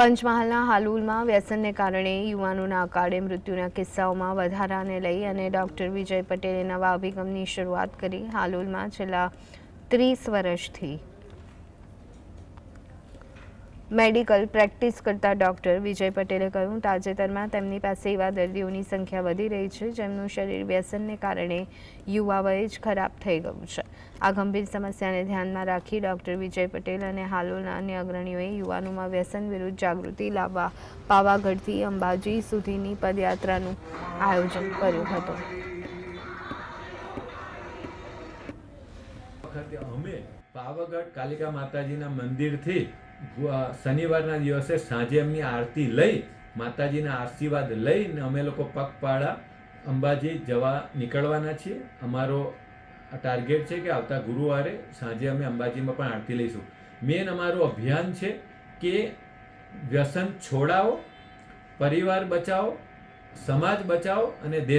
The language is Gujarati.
પંચમહાલના હાલુલમાં વ્યસનને કારણે યુવાનોના અકાળે મૃત્યુના કિસ્સાઓમાં વધારાને લઈ અને ડોક્ટર વિજય પટેલે નવા અભિગમની શરૂઆત કરી હાલુલમાં છેલ્લા ત્રીસ વર્ષથી. મેડિકલ પ્રેક્ટિસ કરતા ડોક્ટર વિજય પટેલે કહ્યું, તાજેતરમાં તેમની પાસે એવા દર્દીઓની સંખ્યા વધી રહી છે, જેમનું શરીર વ્યસનને કારણે યુવા વયે જ ખરાબ થઈ ગયું છે. આ ગંભીર સમસ્યાને ધ્યાનમાં રાખી ડોક્ટર વિજય પટેલ અને હાલોલના અન્ય અગ્રણીઓએ યુવાનોમાં વ્યસન વિરુદ્ધ જાગૃતિ લાવવા પાવાગઢથી અંબાજી સુધીની પદયાત્રાનું આયોજન કર્યું હતું. પાવાગઢ કાલિકા માતાજીના મંદિરથી શનિવારના દિવસે સાંજે એમની આરતી લઈ, માતાજીના આશીર્વાદ લઈને અમે લોકો પગપાળા અંબાજી જવા નીકળવાના છીએ. અમારો ટાર્ગેટ છે કે આવતા ગુરુવારે સાંજે અમે અંબાજીમાં પણ આરતી લઈશું. મેન અમારું અભિયાન છે કે વ્યસન છોડાવો, પરિવાર બચાવો, સમાજ બચાવો અને દેશ